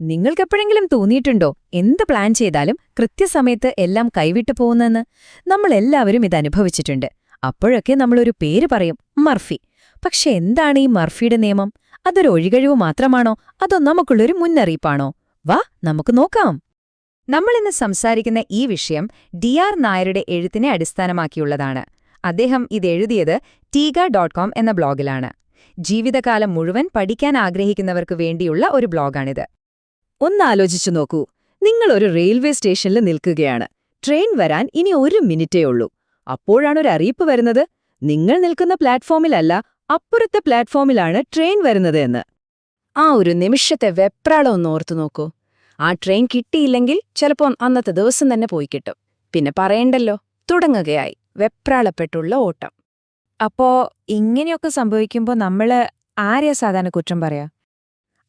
നിങ്ങൾക്കെപ്പോഴെങ്കിലും തോന്നിയിട്ടുണ്ടോ? എന്ത് പ്ലാൻ ചെയ്താലും കൃത്യസമയത്ത് എല്ലാം കൈവിട്ടു പോകുന്നെന്ന്? നമ്മളെല്ലാവരും ഇത് അനുഭവിച്ചിട്ടുണ്ട്. അപ്പോഴൊക്കെ നമ്മളൊരു പേര് പറയും മർഫി. പക്ഷെ എന്താണ് ഈ മർഫിയുടെ നിയമം? അതൊരു ഒഴികഴിവ് മാത്രമാണോ? അതോ നമുക്കുള്ളൊരു മുന്നറിയിപ്പാണോ? വാ നമുക്ക് നോക്കാം. നമ്മളിന്ന് സംസാരിക്കുന്ന ഈ വിഷയം ഡി ആർ നായരുടെ എഴുത്തിനെ അടിസ്ഥാനമാക്കിയുള്ളതാണ്. അദ്ദേഹം ഇത് എഴുതിയത് ടീഗ ഡോട്ട് കോം എന്ന ബ്ലോഗിലാണ്. ജീവിതകാലം മുഴുവൻ പഠിക്കാൻ ആഗ്രഹിക്കുന്നവർക്ക് വേണ്ടിയുള്ള ഒരു ബ്ലോഗാണിത്. ഒന്നാലോചിച്ചു നോക്കൂ. നിങ്ങൾ ഒരു റെയിൽവേ സ്റ്റേഷനിൽ നിൽക്കുകയാണ്. ട്രെയിൻ വരാൻ ഇനി ഒരു മിനിറ്റേ ഉള്ളൂ. അപ്പോഴാണ് ഒരു അറിയിപ്പ് വരുന്നത്. നിങ്ങൾ നിൽക്കുന്ന പ്ലാറ്റ്ഫോമിലല്ല അപ്പുറത്തെ പ്ലാറ്റ്ഫോമിലാണ് ട്രെയിൻ വരുന്നത് എന്ന്. ആ ഒരു നിമിഷത്തെ വെപ്രാളം ഒന്ന് ഓർത്തു നോക്കൂ. ആ ട്രെയിൻ കിട്ടിയില്ലെങ്കിൽ ചിലപ്പോൾ അന്നത്തെ ദിവസം തന്നെ പോയി കിട്ടും. പിന്നെ പറയണ്ടല്ലോ തുടങ്ങുകയായി. വെപ്രാളപ്പെട്ടുള്ള ഓട്ടം. അപ്പോ ഇങ്ങനെയൊക്കെ സംഭവിക്കുമ്പോൾ നമ്മൾ ആരെയാ സാധാരണ കുറ്റം പറയാ?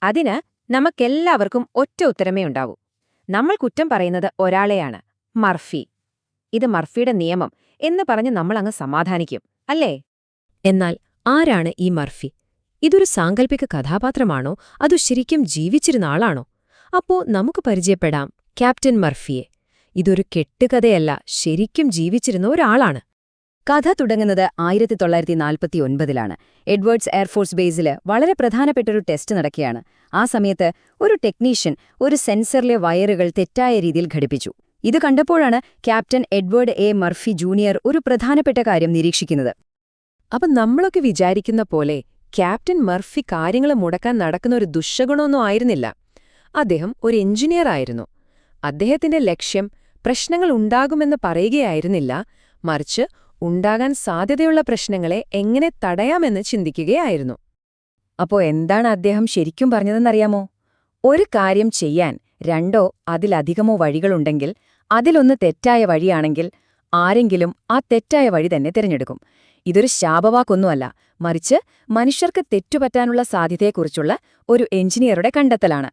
അതിന് നമുക്കെല്ലാവർക്കും ഒറ്റ ഉത്തരമേ ഉണ്ടാവൂ. നമ്മൾ കുറ്റം പറയുന്നത് ഒരാളെയാണ് മർഫി. ഇത് മർഫിയുടെ നിയമം എന്ന് പറഞ്ഞ് നമ്മൾ അങ്ങ് സമാധാനിക്കും അല്ലേ? എന്നാൽ ആരാണ് ഈ മർഫി? ഇതൊരു സാങ്കല്പിക കഥാപാത്രമാണോ? അതോ ശരിക്കും ജീവിച്ചിരുന്ന ആളാണോ? അപ്പോ നമുക്ക് പരിചയപ്പെടാം ക്യാപ്റ്റൻ മർഫിയെ. ഇതൊരു കെട്ടുകഥയല്ല ശരിക്കും ജീവിച്ചിരുന്ന ഒരാളാണ്. കഥ തുടങ്ങുന്നത് ആയിരത്തി തൊള്ളായിരത്തി നാൽപ്പത്തി ഒൻപതിലാണ് എഡ്വേർഡ്സ് എയർഫോഴ്സ് ബേസിൽ വളരെ പ്രധാനപ്പെട്ടൊരു ടെസ്റ്റ് നടക്കുകയാണ്. ആ സമയത്ത് ഒരു ടെക്നീഷ്യൻ ഒരു സെൻസറിലെ വയറുകൾ തെറ്റായ രീതിയിൽ ഘടിപ്പിച്ചു. ഇത് കണ്ടപ്പോഴാണ് captain Edward A. Murphy junior ഒരു പ്രധാനപ്പെട്ട കാര്യം നിരീക്ഷിക്കുന്നത്. അപ്പം നമ്മളൊക്കെ വിചാരിക്കുന്ന പോലെ ക്യാപ്റ്റൻ മർഫി കാര്യങ്ങൾ മുടക്കാൻ നടക്കുന്ന ഒരു ദുശഗുണമൊന്നും ആയിരുന്നില്ല. അദ്ദേഹം ഒരു എഞ്ചിനീയർ ആയിരുന്നു. അദ്ദേഹത്തിന്റെ ലക്ഷ്യം പ്രശ്നങ്ങൾ ഉണ്ടാകുമെന്ന് പറയുകയായിരുന്നില്ല. മറിച്ച് ഉണ്ടാകാൻ സാധ്യതയുള്ള പ്രശ്നങ്ങളെ എങ്ങനെ തടയാമെന്ന് ചിന്തിക്കുകയായിരുന്നു. അപ്പോ എന്താണ് അദ്ദേഹം ശരിക്കും പറഞ്ഞതെന്നറിയാമോ? ഒരു കാര്യം ചെയ്യാൻ രണ്ടോ അതിലധികമോ വഴികളുണ്ടെങ്കിൽ അതിലൊന്ന് തെറ്റായ വഴിയാണെങ്കിൽ ആരെങ്കിലും ആ തെറ്റായ വഴി തന്നെ തിരഞ്ഞെടുക്കും. ഇതൊരു ശാപവാക്കൊന്നുമല്ല. മറിച്ച് മനുഷ്യർക്ക് തെറ്റുപറ്റാനുള്ള സാധ്യതയെക്കുറിച്ചുള്ള ഒരു എഞ്ചിനീയറുടെ കണ്ടെത്തലാണ്.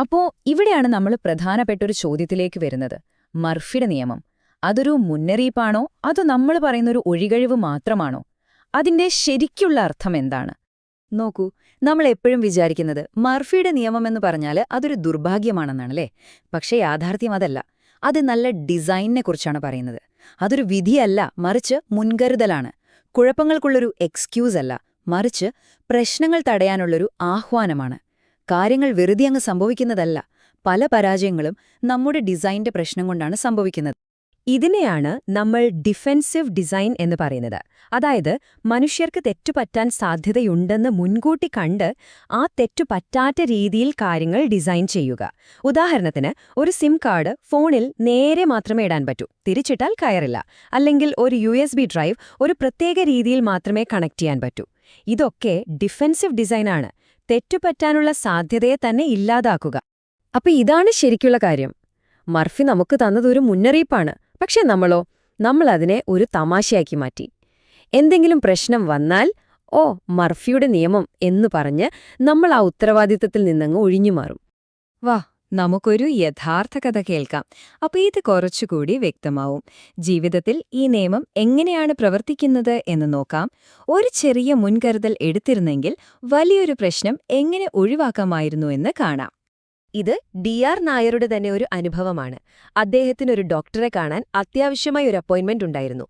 അപ്പോ ഇവിടെയാണ് നമ്മൾ പ്രധാനപ്പെട്ടൊരു ചോദ്യത്തിലേക്ക് വരുന്നത്. മർഫിയുടെ നിയമം. അതൊരു മുന്നറിയിപ്പാണോ? അതോ നമ്മൾ പറയുന്നൊരു ഒഴികഴിവ് മാത്രമാണോ? അതിന്റെ ശരിക്കുള്ള അർത്ഥം എന്താണ്? നോക്കൂ നമ്മൾ എപ്പോഴും വിചാരിക്കുന്നത് മർഫിയുടെ നിയമം എന്ന് പറഞ്ഞാൽ അതൊരു ദുർഭാഗ്യമാണെന്നാണല്ലേ? പക്ഷേ യാഥാർത്ഥ്യം അതല്ല. അത് നല്ല ഡിസൈനിനെക്കുറിച്ചാണ് പറയുന്നത്. അതൊരു വിധിയല്ല മറിച്ച് മുൻകരുതലാണ്. കുഴപ്പങ്ങൾക്കുള്ളൊരു എക്സ്ക്യൂസ് അല്ല മറിച്ച് പ്രശ്നങ്ങൾ തടയാനുള്ളൊരു ആഹ്വാനമാണ്. കാര്യങ്ങൾ വെറുതെ അങ്ങ് സംഭവിക്കുന്നതല്ല. പല പരാജയങ്ങളും നമ്മുടെ ഡിസൈന്റെ പ്രശ്നം കൊണ്ടാണ് സംഭവിക്കുന്നത്. ഇതിനെയാണ് നമ്മൾ ഡിഫെൻസീവ് ഡിസൈൻ എന്ന് പറയുന്നത്. അതായത് മനുഷ്യർക്ക് തെറ്റുപറ്റാൻ സാധ്യതയുണ്ടെന്ന് മുൻകൂട്ടി കണ്ട് ആ തെറ്റുപറ്റാത്ത രീതിയിൽ കാര്യങ്ങൾ ഡിസൈൻ ചെയ്യുക. ഉദാഹരണത്തിന് ഒരു സിം കാർഡ് ഫോണിൽ നേരെ മാത്രമേ ഇടാൻ പറ്റൂ. തിരിച്ചിട്ടാൽ കയറില്ല. അല്ലെങ്കിൽ ഒരു യു ഡ്രൈവ് ഒരു പ്രത്യേക രീതിയിൽ മാത്രമേ കണക്ട് ചെയ്യാൻ പറ്റൂ. ഇതൊക്കെ ഡിഫെൻസീവ് ഡിസൈനാണ് തെറ്റുപറ്റാനുള്ള സാധ്യതയെ തന്നെ ഇല്ലാതാക്കുക. അപ്പൊ ഇതാണ് ശരിക്കുള്ള കാര്യം. മർഫി നമുക്ക് തന്നതൊരു മുന്നറിയിപ്പാണ്. പക്ഷെ നമ്മളോ നമ്മൾ അതിനെ ഒരു തമാശയാക്കി മാറ്റി. എന്തെങ്കിലും പ്രശ്നം വന്നാൽ ഓ മർഫിയുടെ നിയമം എന്ന് പറഞ്ഞ് നമ്മൾ ആ ഉത്തരവാദിത്തത്തിൽ നിന്നങ്ങ് ഒഴിഞ്ഞുമാറും വാ നമുക്കൊരു യഥാർത്ഥ കഥ കേൾക്കാം. അപ്പോൾ ഇത് കുറച്ചുകൂടി വ്യക്തമാവും. ജീവിതത്തിൽ ഈ നിയമം എങ്ങനെയാണ് പ്രവർത്തിക്കുന്നത് എന്ന് നോക്കാം. ഒരു ചെറിയ മുൻകരുതൽ എടുത്തിരുന്നെങ്കിൽ വലിയൊരു പ്രശ്നം എങ്ങനെ ഒഴിവാക്കാമായിരുന്നു എന്ന് കാണാം. ഇത് ഡി ആർ നായരുടെ തന്നെ ഒരു അനുഭവമാണ്. അദ്ദേഹത്തിനൊരു ഡോക്ടറെ കാണാൻ അത്യാവശ്യമായി ഒരു അപ്പോയിന്റ്മെന്റ് ഉണ്ടായിരുന്നു.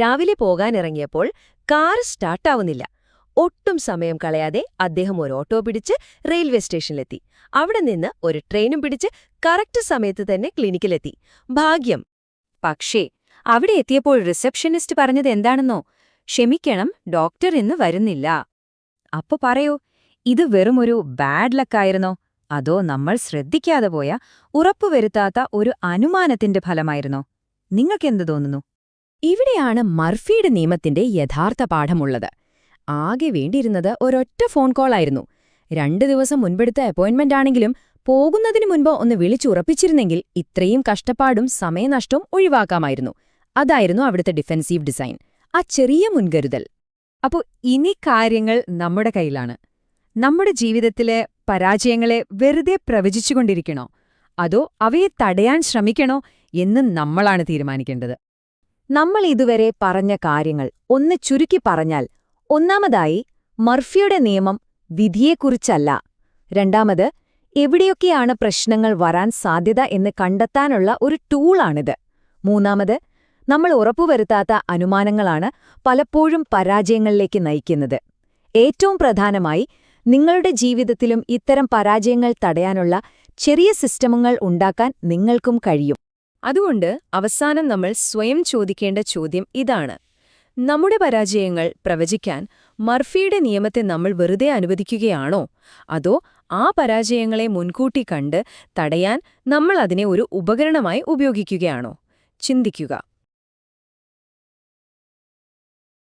രാവിലെ പോകാനിറങ്ങിയപ്പോൾ കാർ സ്റ്റാർട്ടാവുന്നില്ല. ഒട്ടും സമയം കളയാതെ അദ്ദേഹം ഒരു ഓട്ടോ പിടിച്ച് റെയിൽവേ സ്റ്റേഷനിലെത്തി. അവിടെ നിന്ന് ഒരു ട്രെയിനും പിടിച്ച് കറക്റ്റ് സമയത്ത് തന്നെ ക്ലിനിക്കിലെത്തി. ഭാഗ്യം. പക്ഷേ അവിടെ എത്തിയപ്പോൾ റിസപ്ഷനിസ്റ്റ് പറഞ്ഞത് എന്താണെന്നോ? ക്ഷമിക്കണം ഡോക്ടർ ഇന്ന് വരുന്നില്ല. അപ്പൊ പറയൂ ഇത് വെറുമൊരു ബാഡ് ലക്കായിരുന്നോ? അതോ നമ്മൾ ശ്രദ്ധിക്കാതെ പോയ ഉറപ്പുവരുത്താത്ത ഒരു അനുമാനത്തിന്റെ ഫലമായിരുന്നോ? നിങ്ങൾക്കെന്ത് തോന്നുന്നു? ഇവിടെയാണ് മർഫിയുടെ നിയമത്തിന്റെ യഥാർത്ഥ പാഠമുള്ളത്. ആകെ വേണ്ടിയിരുന്നത് ഒരൊറ്റ ഫോൺ കോളായിരുന്നു രണ്ടു ദിവസം മുൻപെടുത്ത അപ്പോയിൻമെന്റ് ആണെങ്കിലും പോകുന്നതിനു മുൻപ് ഒന്ന് വിളിച്ചുറപ്പിച്ചിരുന്നെങ്കിൽ ഇത്രയും കഷ്ടപ്പാടും സമയനഷ്ടവും ഒഴിവാക്കാമായിരുന്നു. അതായിരുന്നു അവിടുത്തെ ഡിഫെൻസീവ് ഡിസൈൻ. ആ ചെറിയ മുൻകരുതൽ. അപ്പോൾ ഇനി കാര്യങ്ങൾ നമ്മുടെ കയ്യിലാണ്. നമ്മുടെ ജീവിതത്തിലെ പരാജയങ്ങളെ വെറുതെ പ്രവചിച്ചുകൊണ്ടിരിക്കണോ? അതോ അവയെ തടയാൻ ശ്രമിക്കണോ എന്ന് നമ്മളാണ് തീരുമാനിക്കേണ്ടത്. നമ്മൾ ഇതുവരെ പറഞ്ഞ കാര്യങ്ങൾ ഒന്ന് ചുരുക്കി പറഞ്ഞാൽ ഒന്നാമതായി മർഫിയുടെ നിയമം വിധിയെക്കുറിച്ചല്ല. രണ്ടാമത് എവിടെയൊക്കെയാണ് പ്രശ്നങ്ങൾ വരാൻ സാധ്യത എന്ന് കണ്ടെത്താനുള്ള ഒരു ടൂളാണിത്. മൂന്നാമത് നമ്മൾ ഉറപ്പുവരുത്താത്ത അനുമാനങ്ങളാണ് പലപ്പോഴും പരാജയങ്ങളിലേക്ക് നയിക്കുന്നത്. ഏറ്റവും പ്രധാനമായി നിങ്ങളുടെ ജീവിതത്തിലും ഇത്തരം പരാജയങ്ങൾ തടയാനുള്ള ചെറിയ സിസ്റ്റമുകൾ ഉണ്ടാക്കാൻ നിങ്ങൾക്കും കഴിയും. അതുകൊണ്ട് അവസാനം നമ്മൾ സ്വയം ചോദിക്കേണ്ട ചോദ്യം ഇതാണ്. നമ്മുടെ പരാജയങ്ങൾ പ്രവചിക്കാൻ മർഫിയുടെ നിയമത്തെ നമ്മൾ വെറുതെ അനുവദിക്കുകയാണോ? അതോ ആ പരാജയങ്ങളെ മുൻകൂട്ടി കണ്ട് തടയാൻ നമ്മൾ അതിനെ ഒരു ഉപകരണമായി ഉപയോഗിക്കുകയാണോ? ചിന്തിക്കുക.